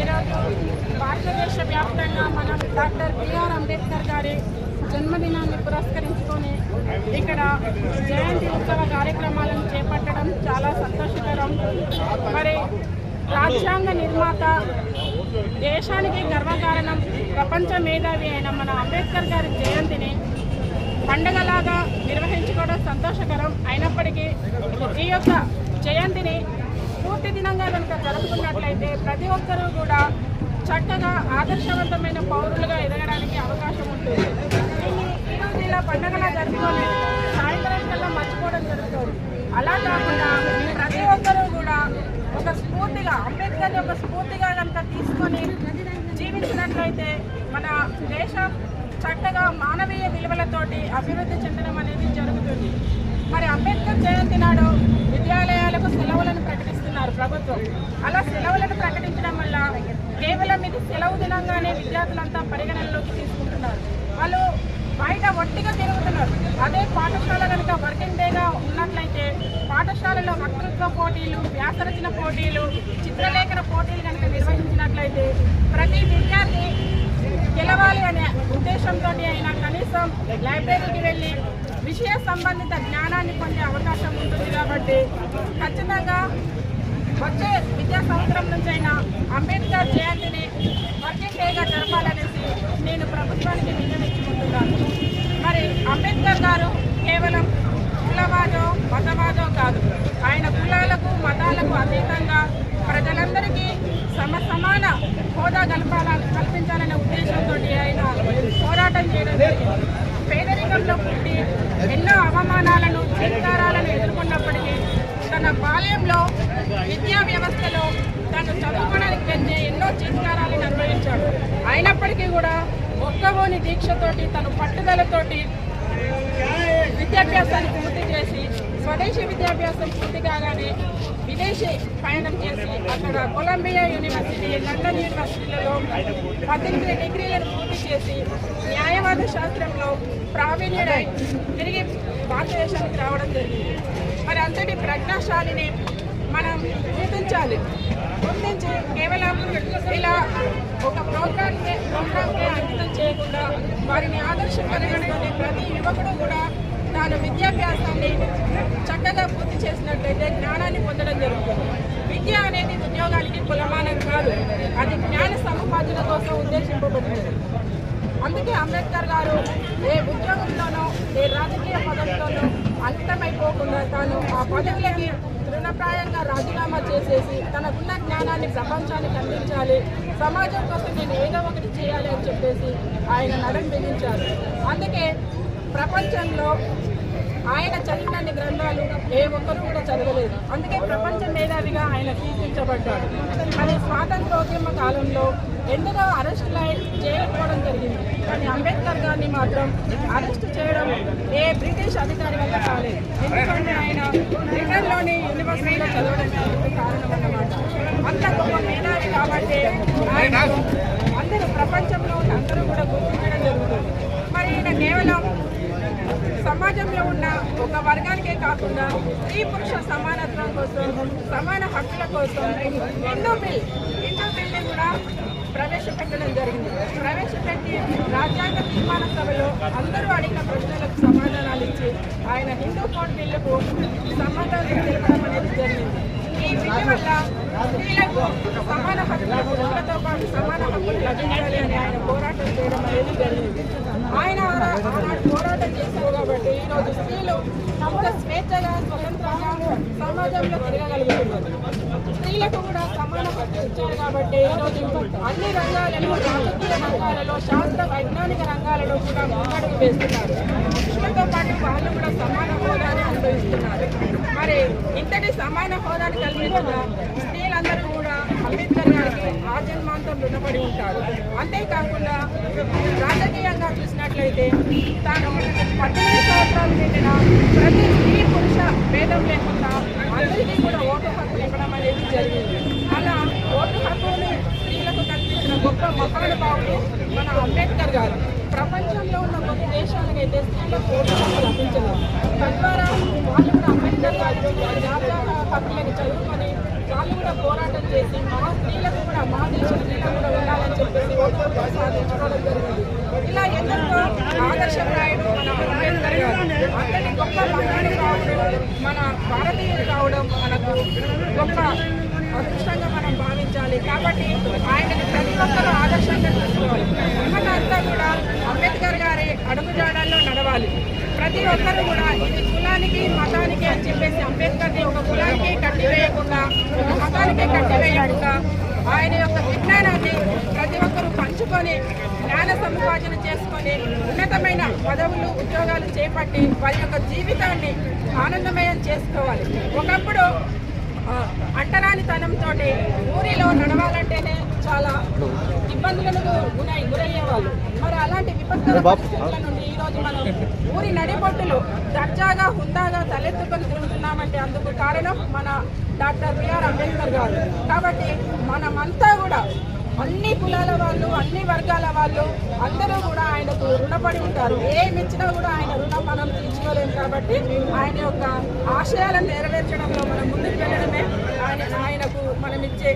ఈరోజు భారతదేశ వ్యాప్తంగా మనం డాక్టర్ బిఆర్ అంబేద్కర్ గారి జన్మదినాన్ని పురస్కరించుకొని ఇక్కడ జయంతి ఉత్సవ కార్యక్రమాలను చేపట్టడం చాలా సంతోషకరం. మరి రాజ్యాంగ నిర్మాత దేశానికి గర్వకారణం ప్రపంచ మేధావి అయిన మన అంబేద్కర్ గారి జయంతిని పండగలాగా నిర్వహించుకోవడం సంతోషకరం. అయినప్పటికీ ఈ యొక్క జయంతిని స్ఫూర్తి దినంగా కనుక జరుపుకున్నట్లయితే ప్రతి ఒక్కరూ కూడా చక్కగా ఆదర్శవంతమైన పౌరులుగా ఎదగడానికి అవకాశం ఉంటుంది. ఈరోజు ఇలా పండుగలా జరుపుకొని సాయంత్రం కల్లా మర్చిపోవడం జరుగుతుంది. అలా కాకుండా ప్రతి ఒక్కరూ కూడా ఒక స్ఫూర్తిగా అంబేద్కర్ ఒక స్ఫూర్తిగా కనుక తీసుకొని జీవించినట్లయితే మన దేశం చక్కగా మానవీయ విలువలతోటి అభివృద్ధి చెందడం అనేది జరుగుతుంది. మరి అంబేద్కర్ జయంతి నాడు విద్యాలయాలకు సెలవులను ప్రకటిస్తున్నారు ప్రభుత్వం. అలా సెలవులను ప్రకటించడం వల్ల కేవలం ఇది సెలవు దినంగానే విద్యార్థులంతా పరిగణనలోకి తీసుకుంటున్నారు. వాళ్ళు బయట ఒట్టిగా తిరుగుతున్నారు. అదే పాఠశాల కనుక వర్కింగ్ డేగా ఉన్నట్లయితే పాఠశాలలో వక్తృత్వ పోటీలు వ్యాసరచన పోటీలు చిత్రలేఖన పోటీలు కనుక నిర్వహించినట్లయితే ప్రతి విద్యార్థి గెలవాలి అనే ఉద్దేశంతో అయినా కనీసం లైబ్రరీకి వెళ్ళి విషయ సంబంధిత జ్ఞానాన్ని పొందే అవకాశం ఉంటుంది కాబట్టి ఖచ్చితంగా వచ్చే విద్యా సంవత్సరం నుంచి అయినా అంబేద్కర్ జయంతిని వర్కింగ్ డేగా జరపాలనేసి నేను ప్రభుత్వానికి విన్నవించుకుంటున్నాను. మరి అంబేద్కర్ గారు కేవలం కులవాదో మతవాదో కాదు. ఆయన కులాలకు మతాలకు అతీతంగా ప్రజలందరికీ సమ సమాన హోదా కల్పాల కల్పించాలనే ఉద్దేశంతో ఆయన పోరాటం చేయడం జరిగింది పేదరికంలో పుట్టి ఎన్నో అవమానాలను ఎదుర్కొన్నప్పటికీ తన బాల్యంలో విద్యా వ్యవస్థలో తను చదువుకోవడానికి వెళ్ళే ఎన్నో చిత్కారాలను అనుభవించాడు అయినప్పటికీ కూడా ఒక్కవోని దీక్షతోటి తను పట్టుదలతోటి విద్యాభ్యాసాన్ని పూర్తి చేసి స్వదేశీ విద్యాభ్యాసం పూర్తి కాగానే విదేశీ పయనం చేసి అక్కడ కొలంబియా యూనివర్సిటీ లండన్ యూనివర్సిటీలలో పద్దెనిమిది డిగ్రీలను పూర్తి చేసి న్యాయవాద శాస్త్రంలో ప్రావీణ్యుడై తిరిగి భారతదేశానికి రావడం జరిగింది. మరి అంతటి ప్రజ్ఞాశాలిని మనం గుర్తించాలి. గుర్తించి కేవలం ఇలా ఒక ప్రోగ్రామ్కే ప్రోగ్రామ్కే అంకితం చేయకుండా వారిని ఆదర్శపరగడానికి ప్రతి యువకుడు కూడా తాను విద్యాభ్యాసాన్ని చక్కగా పూర్తి చేసినట్లయితే జ్ఞానాన్ని పొందడం జరుగుతుంది విద్య ఉద్యోగానికి కులమానం కాదు. అది జ్ఞాన సముపార్జన కోసం ఉద్దేశింపబడింది. అందుకే అంబేద్కర్ గారు ఏ ఉద్యోగంలోనో ఏ రాజకీయ పదవిలోనో అంతమైపోకుండా తాను ఆ పదవులకి తృణప్రాయంగా రాజీనామా చేసేసి తనకున్న జ్ఞానాన్ని ప్రపంచానికి అందించాలి. సమాజం కోసం నేను ఏదో ఒకటి చేయాలి అని చెప్పేసి ఆయన నడం బిగించారు. అందుకే ప్రపంచంలో ఆయన చదివినన్ని గ్రంథాలు ఏ ఒక్కరు కూడా చదవలేదు. అందుకే ప్రపంచ మేధావిగా ఆయన కీర్తించబడ్డాడు. కానీ స్వాతంత్రోద్యమ కాలంలో ఎన్నో అరెస్టులు చేయకపోవడం జరిగింది. కానీ అంబేద్కర్ గారిని మాత్రం అరెస్ట్ చేయడం ఏ బ్రిటిష్ అధికారి వల్ల కాలేదు. ఎందుకంటే ఆయన బ్రిటన్లోని యూనివర్సిటీలో చదవడం కారణం అన్నమాట. అంత గొప్ప మేధావి కాబట్టి ఆయన అందరూ ప్రపంచంలో ఉన్న అందరూ కూడా గుర్తించడం జరుగుతుంది మరి ఈయన కేవలం సమాజంలో ఉన్న ఒక వర్గానికే కాకుండా స్త్రీ పురుష సమానత్వం కోసం సమాన హక్కుల కోసం ఇండో బిల్ ఇండో బిల్ని కూడా ప్రవేశపెట్టడం జరిగింది. ప్రవేశపెట్టి రాజ్యాంగ తీర్మాన సభలో అందరూ అడిగిన ప్రశ్నలకు సమాధానాలు ఇచ్చి ఆయన హిందూ కోడ్ బిల్లుకు సమాధానం తెలపడం అనేది జరిగింది. ఈ బిల్లు వల్ల స్త్రీలకు సమాన హక్కులు పాటు సమాన హక్కులు లభించాలి అని ఆయన పోరాటం చేయడం అనేది జరిగింది. ఆయన పోరాటం చేశారు కాబట్టి ఈరోజు స్త్రీలు తమ స్వేచ్ఛగా స్వతంత్రంగా సమాజంలో తిరగగలుగుతున్నారు. స్త్రీలకు కూడా సమాన హక్కు ఇచ్చారు కాబట్టి ఈరోజు అన్ని రంగాలలో రాజకీయ రంగాలలో శాస్త్ర వైజ్ఞానిక రంగాలలో కూడా ముందడుగు వేస్తున్నారు. పురుషులతో పాటు వాళ్ళు కూడా సమాన హోదాని అనుభవిస్తున్నారు. మరి ఇంతటి సమాన హోదాని కలిగిన స్త్రీలందరూ కూడా అంబేద్కర్ గారికి ఆజన్మాంతం రుణపడి ఉంటారు. అంతేకాకుండా రాజకీయంగా చూసినట్లయితే తాను పద్దెనిమిది సంవత్సరాలు నిండిన ప్రతి స్త్రీ పురుష భేదం లేకుండా అందరికీ కూడా ఓటు హక్కు ఇవ్వడం అనేది జరిగింది. అలా ఓటు హక్కుని స్త్రీలకు కల్పించిన గొప్ప మహానుభావుడు మన అంబేద్కర్ గారు. ప్రపంచంలో ఉన్న కొన్ని దేశాలకైతే స్త్రీలకు ఓటు హక్కు లభించలేదు. తద్వారా వాళ్ళు కూడా అంబేద్కర్ గారు రాజ్యాంగ హక్కులను చదువుకొని వాళ్ళు కూడా పోరాటం చేసి మా స్త్రీలకు కూడా మా దేశం కూడా ఉండాలని చెప్పేసి సాధించుకోవడం జరిగింది. ఇలా ఎందరితో ఆదర్శ రాయుడు మన అంబేద్కర్ గారు అంతటి గొప్ప మహాన్ని కావడం మన భారతీయులు కావడం మనకు గొప్ప అదృష్టంగా మనం భావించాలి. కాబట్టి ఆయనకి ప్రతి ఒక్కరూ ఆదర్శంగా తీసుకోవాలి ఉన్నదంతా కూడా అంబేద్కర్ గారి అడుగుజాడల్లో నడవాలి. ప్రతి ఒక్కరూ కూడా ఇది కులానికి మతానికి అని చెప్పేసి పంచుకొని జ్ఞాన సముపార్జన చేసుకొని ఉన్నతమైన పదవులు ఉద్యోగాలు చేపట్టి వారి యొక్క జీవితాన్ని ఆనందమయం చేసుకోవాలి. ఒకప్పుడు అంటరానితనంతో ఊరిలో నడవాలంటేనే చాలా ఇబ్బందులకు గురై గురయ్యేవాళ్ళు. మరి అలాంటి విపత్కర పరిస్థితుల నుండి ఈ రోజు మనం ఊరి నడిబొట్టులు దర్జాగా హుందాగా తలెత్తుకొని తిరుగుతున్నామంటే అందుకు కారణం మన డాక్టర్ బిఆర్ అంబేద్కర్ గారు. కాబట్టి మనమంతా కూడా అన్ని కులాల వాళ్ళు అన్ని వర్గాల వాళ్ళు అందరూ కూడా ఆయనకు రుణపడి ఉంటారు. ఏమి ఇచ్చినా కూడా ఆయన రుణం మనం తీర్చుకోలేము కాబట్టి ఆయన యొక్క ఆశయాలను నెరవేర్చడంలో మనం ముందుకు వెళ్ళడమే ఆయన ఆయనకు మనం ఇచ్చే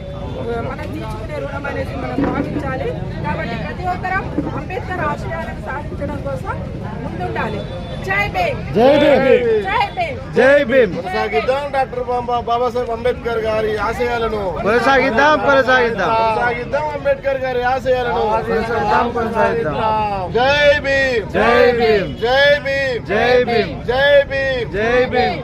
మనం తీర్చుకునే రుణం అనేది మనం భావించాలి. కాబట్టి ప్రతి ఒక్కరం అంబేద్కర్ ఆశయాలను సాధించడం కోసం ముందుండాలి జై భీమ్ జై భీమ్. జై భీమ్ జై భీమ్ కొనసాగిద్దాం డాక్టర్ బాబా బాబాసాహెబ్ అంబేద్కర్ గారి ఆశయాలను కొనసాగిద్దాం కొనసాగిద్దాం కొనసాగిద్దాం అంబేద్కర్ గారి ఆశయాలను కొనసాగిద్దాం కొనసాగిద్దాం జై భీమ్ జై భీమ్ జై భీమ్ జై భీమ్ జై భీమ్ జై భీమ్